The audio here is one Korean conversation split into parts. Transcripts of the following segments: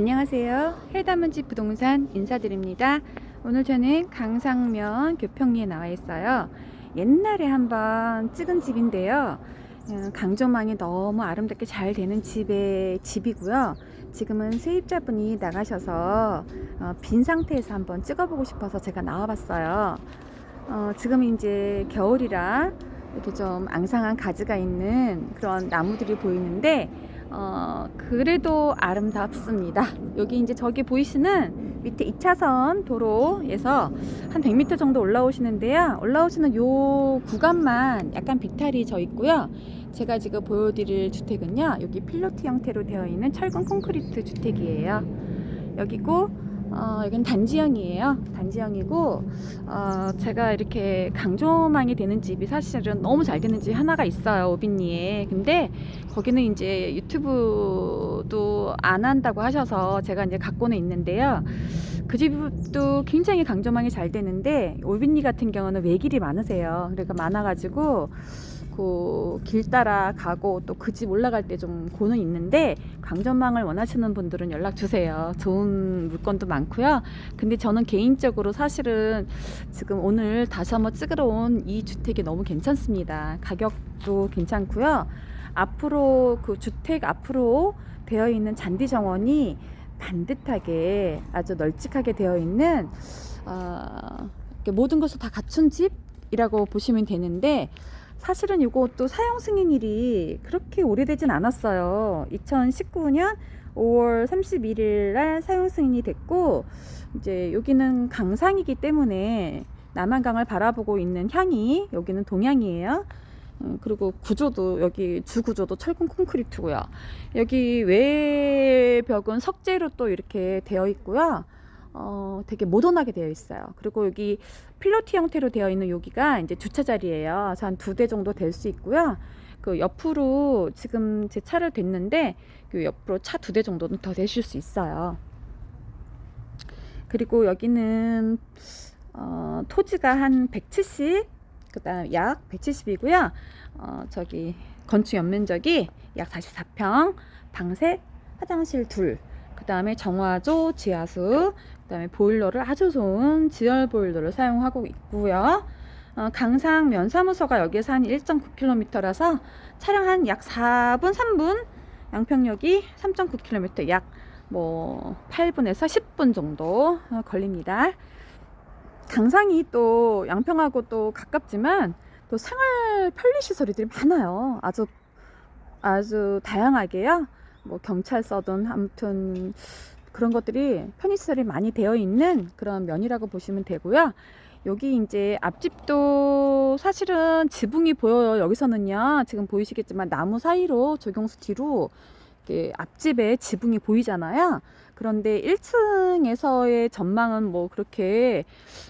안녕하세요. 해담은집 부동산 인사드립니다. 오늘 저는 강상면 교평리에 나와 있어요. 옛날에 한번 찍은 집인데요. 어, 강조망이 너무 아름답게 잘 되는 집의 집이고요. 지금은 세입자분이 나가셔서 어, 빈 상태에서 한번 찍어보고 싶어서 제가 나와봤어요. 어, 지금 이제 겨울이라 이렇게 좀 앙상한 가지가 있는 그런 나무들이 보이는데 어, 그래도 아름답습니다. 여기 이제 저기 보이시는 밑에 2차선 도로에서 한 100m 정도 올라오시는데요. 올라오시는 요 구간만 약간 비탈이 져 있고요. 제가 지금 보여드릴 주택은요. 여기 필로티 형태로 되어 있는 철근 콘크리트 주택이에요. 여기고 어, 여긴 단지형이에요. 단지형이고 어, 제가 이렇게 강조망이 되는 집이 사실은 너무 잘 되는 집 하나가 있어요. 오빈리에. 근데 거기는 이제 유튜브도 안 한다고 하셔서 제가 이제 갖고는 있는데요. 그 집도 굉장히 강조망이 잘 되는데 오빈리 같은 경우는 외길이 많으세요. 그러니까 많아가지고 그 길 따라 가고 또 그 집 올라갈 때 좀 고는 있는데 강전망을 원하시는 분들은 연락 주세요. 좋은 물건도 많고요. 근데 저는 개인적으로 사실은 지금 오늘 다시 한번 찍으러 온 이 주택이 너무 괜찮습니다. 가격도 괜찮고요. 앞으로 그 주택 앞으로 되어 있는 잔디 정원이 반듯하게 아주 널찍하게 되어 있는 어, 모든 것을 다 갖춘 집이라고 보시면 되는데 사실은 이것도 사용 승인일이 그렇게 오래되진 않았어요. 2019년 5월 31일 날 사용 승인이 됐고 이제 여기는 강상이기 때문에 남한강을 바라보고 있는 향이 여기는 동향이에요. 음, 그리고 구조도 여기 주 구조도 철근 콘크리트고요. 여기 외벽은 석재로 또 이렇게 되어 있고요. 어, 되게 모던하게 되어 있어요. 그리고 여기 필로티 형태로 되어 있는 여기가 이제 주차 자리예요. 한 두 대 정도 될 수 있고요. 그 옆으로 지금 제 차를 댔는데 그 옆으로 차 두 대 정도는 더 되실 수 있어요. 그리고 여기는 어, 토지가 한 170, 그다음 약 170이고요. 어, 저기 건축 연면적이 약 44평, 방셋, 화장실 둘. 그 다음에 정화조, 지하수, 그 다음에 보일러를 아주 좋은 지열 보일러를 사용하고 있고요. 어, 강상 면사무소가 여기에서 한 1.9km라서 차량 한 약 4분, 3분, 양평역이 3.9km, 약 뭐 8분에서 10분 정도 어, 걸립니다. 강상이 또 양평하고 또 가깝지만 또 생활 편리 시설이들이 많아요. 아주 아주 다양하게요. 뭐 경찰서든 아무튼 그런 것들이 편의시설이 많이 되어 있는 그런 면이라고 보시면 되고요. 여기 이제 앞집도 사실은 지붕이 보여요. 여기서는요. 지금 보이시겠지만 나무 사이로 조경수 뒤로 앞집에 지붕이 보이잖아요. 그런데 1층에서의 전망은 뭐 그렇게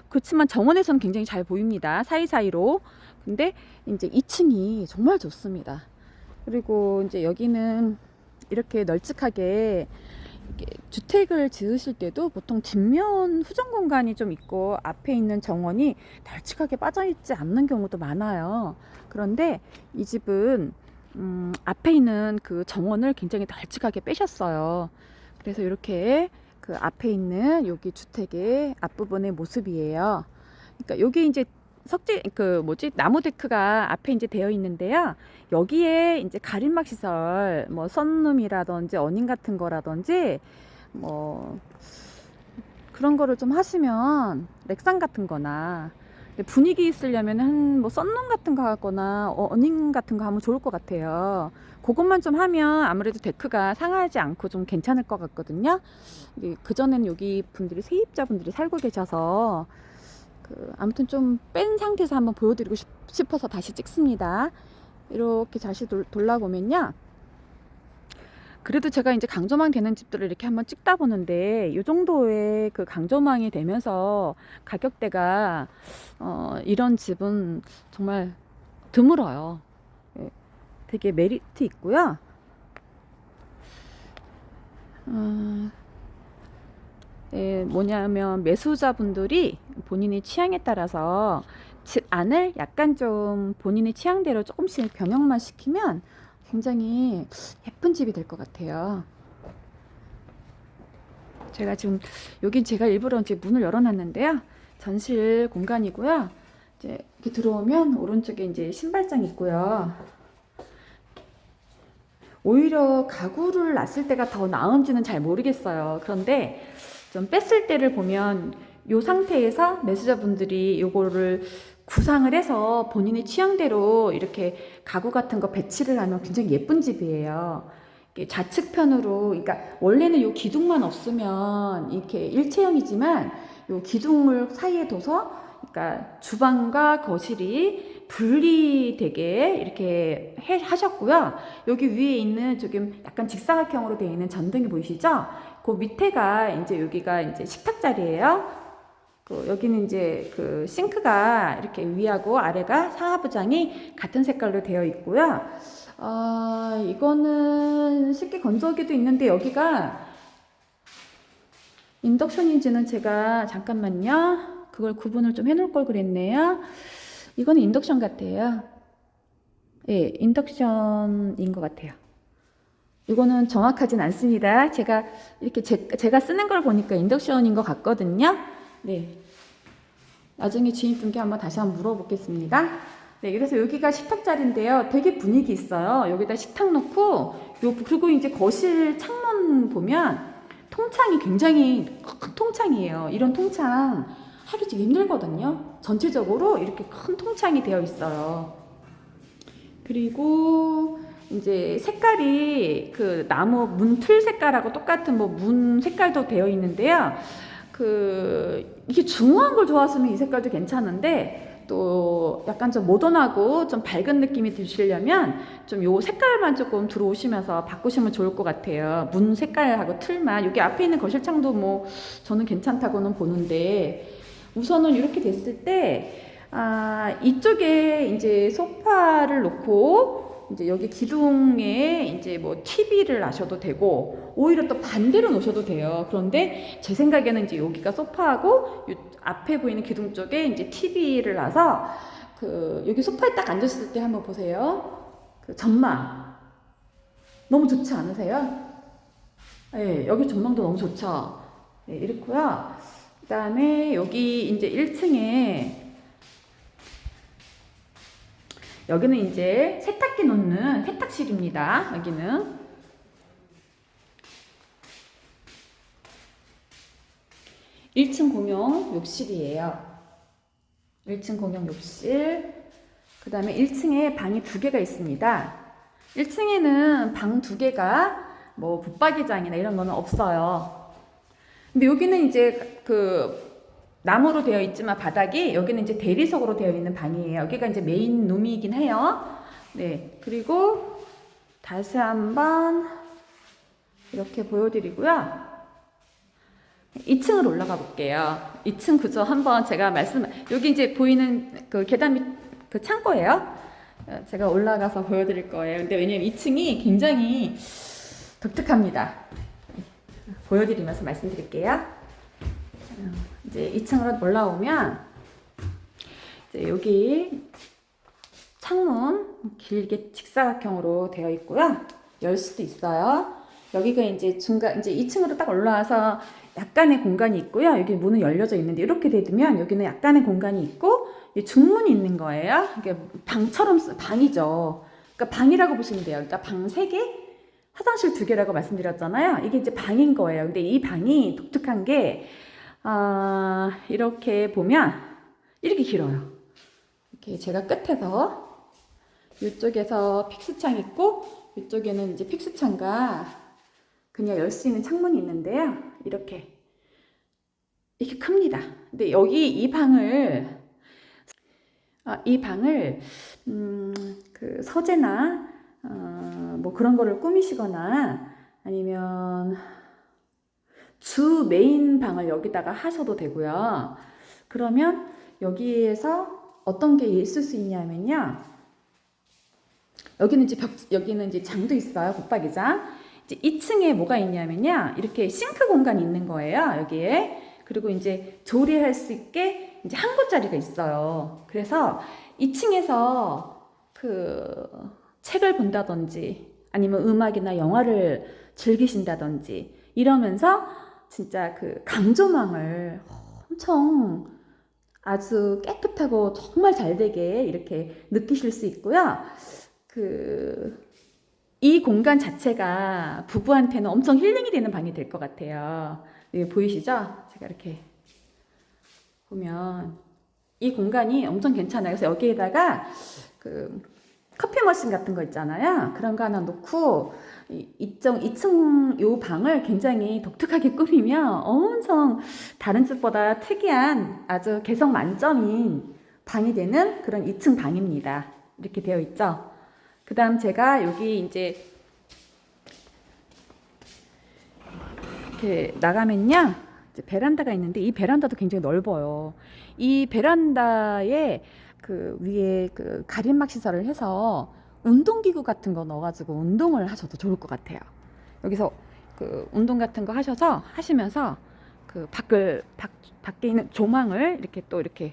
그렇지만 정원에서는 굉장히 잘 보입니다. 사이사이로. 근데 이제 2층이 정말 좋습니다. 그리고 이제 여기는 이렇게 널찍하게 주택을 지으실 때도 보통 뒷면 후전 공간이 좀 있고 앞에 있는 정원이 널찍하게 빠져 있지 않는 경우도 많아요. 그런데 이 집은 음, 앞에 있는 그 정원을 굉장히 널찍하게 빼셨어요. 그래서 이렇게 그 앞에 있는 여기 주택의 앞부분의 모습이에요. 그러니까 여기 이제 석재 그 뭐지 나무 데크가 앞에 이제 되어 있는데요. 여기에 이제 가림막 시설 뭐 썬룸이라든지 어닝 같은 거라든지 뭐 그런 거를 좀 하시면 렉상 같은 거나 분위기 있으려면 한뭐 썬룸 같은 거 하거나 어닝 같은 거 하면 좋을 것 같아요. 그것만 좀 하면 아무래도 데크가 상하지 않고 좀 괜찮을 것 같거든요. 그 전에는 여기 분들이 세입자분들이 살고 계셔서 그 아무튼 좀 뺀 상태에서 한번 보여드리고 싶, 싶어서 다시 찍습니다. 이렇게 다시 돌, 돌아보면요. 그래도 제가 이제 강조망 되는 집들을 이렇게 한번 찍다 보는데 이 정도의 그 강조망이 되면서 가격대가 어, 이런 집은 정말 드물어요. 예, 되게 메리트 있고요. 어, 예, 뭐냐면 매수자분들이 본인의 취향에 따라서 집 안을 약간 좀 본인의 취향대로 조금씩 변형만 시키면 굉장히 예쁜 집이 될 것 같아요. 제가 지금 여긴 제가 일부러 이제 문을 열어놨는데요. 전실 공간이고요. 이제 이렇게 들어오면 오른쪽에 이제 신발장 있고요. 오히려 가구를 놨을 때가 더 나은지는 잘 모르겠어요. 그런데 좀 뺐을 때를 보면 이 상태에서 매수자분들이 요거를 구상을 해서 본인의 취향대로 이렇게 가구 같은 거 배치를 하면 굉장히 예쁜 집이에요. 좌측편으로, 그러니까 원래는 요 기둥만 없으면 이렇게 일체형이지만 요 기둥을 사이에 둬서 그러니까 주방과 거실이 분리되게 이렇게 해, 하셨고요. 여기 위에 있는 조금 약간 직사각형으로 되어 있는 전등이 보이시죠? 그 밑에가 이제 여기가 이제 식탁 자리예요. 그 여기는 이제 그 싱크가 이렇게 위하고 아래가 상하부장이 같은 색깔로 되어 있고요. 아, 이거는 쉽게 건조기도 있는데 여기가 인덕션인지는 제가 잠깐만요. 그걸 구분을 좀 해놓을 걸 그랬네요. 이거는 인덕션 같아요. 예, 인덕션인 것 같아요. 이거는 정확하진 않습니다. 제가 이렇게 제, 제가 쓰는 걸 보니까 인덕션인 것 같거든요. 네. 나중에 지인분께 한번 다시 한번 물어보겠습니다. 네, 그래서 여기가 식탁 자리인데요. 되게 분위기 있어요. 여기다 식탁 놓고, 요, 그리고 이제 거실 창문 보면 통창이 굉장히 큰 통창이에요. 이런 통창 하기 되게 힘들거든요. 전체적으로 이렇게 큰 통창이 되어 있어요. 그리고 이제 색깔이 그 나무 문틀 색깔하고 똑같은 뭐 문 색깔도 되어 있는데요. 그 이게 중후한 걸 좋아하시면 이 색깔도 괜찮은데 또 약간 좀 모던하고 좀 밝은 느낌이 드시려면 좀 요 색깔만 조금 들어오시면서 바꾸시면 좋을 것 같아요. 문 색깔하고 틀만 여기 앞에 있는 거실 창도 뭐 저는 괜찮다고는 보는데 우선은 이렇게 됐을 때 아, 이쪽에 이제 소파를 놓고 이제 여기 기둥에 이제 뭐 TV를 놔셔도 되고 오히려 또 반대로 놓으셔도 돼요. 그런데 제 생각에는 이제 여기가 소파하고 요 앞에 보이는 기둥 쪽에 이제 TV를 놔서 그 여기 소파에 딱 앉았을 때 한번 보세요. 그 전망 너무 좋지 않으세요? 네, 여기 전망도 너무 좋죠. 네, 이렇고요. 그다음에 여기 이제 1층에 여기는 이제 세탁기 놓는 세탁실입니다. 여기는. 일층 공용 욕실이에요. 1층 공용 욕실. 그 다음에 1층에 방이 두 개가 있습니다. 1층에는 방 두 개가 뭐 붙박이장이나 이런 거는 없어요. 근데 여기는 이제 그 나무로 되어 있지만 바닥이 여기는 이제 대리석으로 되어 있는 방이에요. 여기가 이제 메인 룸이긴 해요. 네. 그리고 다시 한번 이렇게 보여드리고요. 2층으로 올라가 볼게요. 2층 그저 한번 제가 말씀, 여기 이제 보이는 그 계단 밑, 그 창고예요. 어, 제가 올라가서 보여드릴 거예요. 근데 왜냐면 2층이 굉장히 독특합니다. 보여드리면서 말씀드릴게요. 어, 이제 2층으로 올라오면 이제 여기 창문 길게 직사각형으로 되어 있고요. 열 수도 있어요. 여기가 이제 중간 이제 2층으로 딱 올라와서 약간의 공간이 있고요. 여기 문은 열려져 있는데 이렇게 되면 여기는 약간의 공간이 있고 이 중문이 있는 거예요. 이게 방처럼 쓰- 방이죠. 그러니까 방이라고 보시면 돼요. 그러니까 방 3개, 화장실 2개라고 말씀드렸잖아요. 이게 이제 방인 거예요. 근데 이 방이 독특한 게 아, 이렇게 보면 이렇게 길어요. 이렇게 제가 끝에서 이쪽에서 픽스창 있고 이쪽에는 이제 픽스창과 그냥 열 수 있는 창문이 있는데요. 이렇게 이렇게 큽니다. 근데 여기 이 방을 아, 이 방을 음, 그 서재나 어, 뭐 그런 거를 꾸미시거나 아니면 주 메인 방을 여기다가 하셔도 되고요. 그러면 여기에서 어떤 게 있을 수 있냐면요. 여기는 이제 벽, 여기는 이제 장도 있어요. 붙박이장. 이제 2층에 뭐가 있냐면요. 이렇게 싱크 공간이 있는 거예요. 여기에. 그리고 이제 조리할 수 있게 이제 한 곳짜리가 있어요. 그래서 2층에서 그 책을 본다든지 아니면 음악이나 영화를 즐기신다든지 이러면서 진짜 그 강조망을 엄청 아주 깨끗하고 정말 잘 되게 이렇게 느끼실 수 있고요. 그, 이 공간 자체가 부부한테는 엄청 힐링이 되는 방이 될 것 같아요. 여기 보이시죠? 제가 이렇게 보면 이 공간이 엄청 괜찮아요. 그래서 여기에다가 그 커피 머신 같은 거 있잖아요. 그런 거 하나 놓고 이, 이쪽 2층 요 방을 굉장히 독특하게 꾸미면 엄청 다른 집보다 특이한 아주 개성 만점인 방이 되는 그런 2층 방입니다. 이렇게 되어 있죠. 그 다음 제가 여기 이제 이렇게 나가면요. 이제 베란다가 있는데 이 베란다도 굉장히 넓어요. 이 베란다에 그 위에 그 가림막 시설을 해서 운동기구 같은 거 넣어가지고 운동을 하셔도 좋을 것 같아요. 여기서 그 운동 같은 거 하셔서 하시면서 그 밖을 밖, 밖에 있는 조망을 이렇게 또 이렇게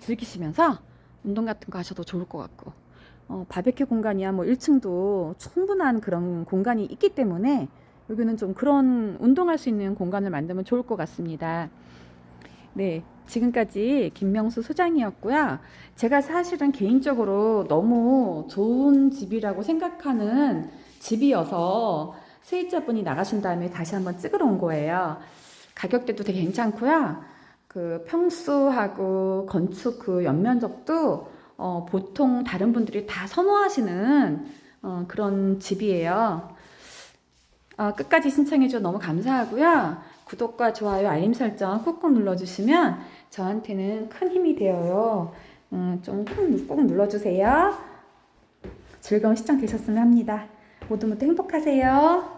즐기시면서 운동 같은 거 하셔도 좋을 것 같고 어, 바베큐 공간이야 뭐 1층도 충분한 그런 공간이 있기 때문에 여기는 좀 그런 운동할 수 있는 공간을 만들면 좋을 것 같습니다. 네, 지금까지 김명수 소장이었고요. 제가 사실은 개인적으로 너무 좋은 집이라고 생각하는 집이어서 세입자분이 나가신 다음에 다시 한번 찍으러 온 거예요. 가격대도 되게 괜찮고요. 그 평수하고 건축 그 연면적도 어, 보통 다른 분들이 다 선호하시는 어, 그런 집이에요. 어, 끝까지 신청해줘 너무 감사하고요. 구독과 좋아요, 알림 설정 꾹꾹 눌러주시면 저한테는 큰 힘이 되어요. 음, 좀꾹 눌러주세요. 즐거운 시청 되셨으면 합니다. 모두 모두 행복하세요.